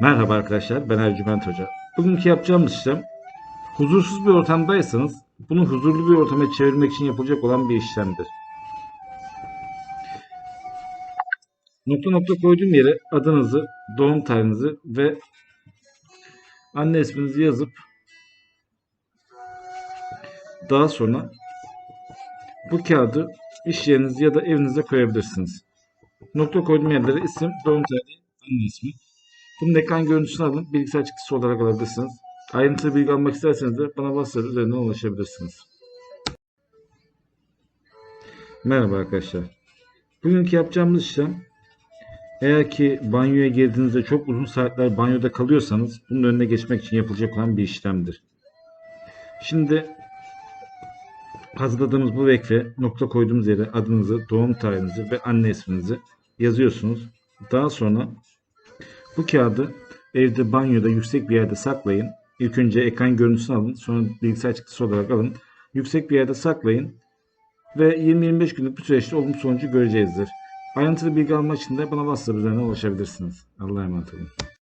Merhaba arkadaşlar, ben Ercüment Hoca. Bugünkü yapacağımız işlem, huzursuz bir ortamdaysanız bunu huzurlu bir ortama çevirmek için yapılacak olan bir işlemdir. Nokta nokta koyduğum yere adınızı, doğum tarihinizi ve anne isminizi yazıp daha sonra bu kağıdı iş yeriniz ya da evinize koyabilirsiniz. Nokta koyduğum yerlere isim, doğum tarihi, anne ismi. Bunun ekran görüntüsünü alın. Bilgisayar çıktısı olarak alabilirsiniz. Ayrıntılı bilgi almak isterseniz de bana WhatsApp üzerinden ulaşabilirsiniz. Merhaba arkadaşlar. Bugünkü yapacağımız işlem eğer ki banyoya girdiğinizde çok uzun saatler banyoda kalıyorsanız bunun önüne geçmek için yapılacak olan bir işlemdir. Şimdi hazırladığımız bu vekfe nokta koyduğumuz yere adınızı, doğum tarihinizi ve anne isminizi yazıyorsunuz. Daha sonra bu kağıdı evde banyoda yüksek bir yerde saklayın. İlk önce ekran görüntüsünü alın. Sonra bilgisayar çıktısı olarak alın. Yüksek bir yerde saklayın. Ve 20-25 günlük bir süreçte olumlu sonucu göreceğizdir. Ayrıntılı bilgi almak için de bana WhatsApp üzerinden ulaşabilirsiniz. Allah'a emanet olun.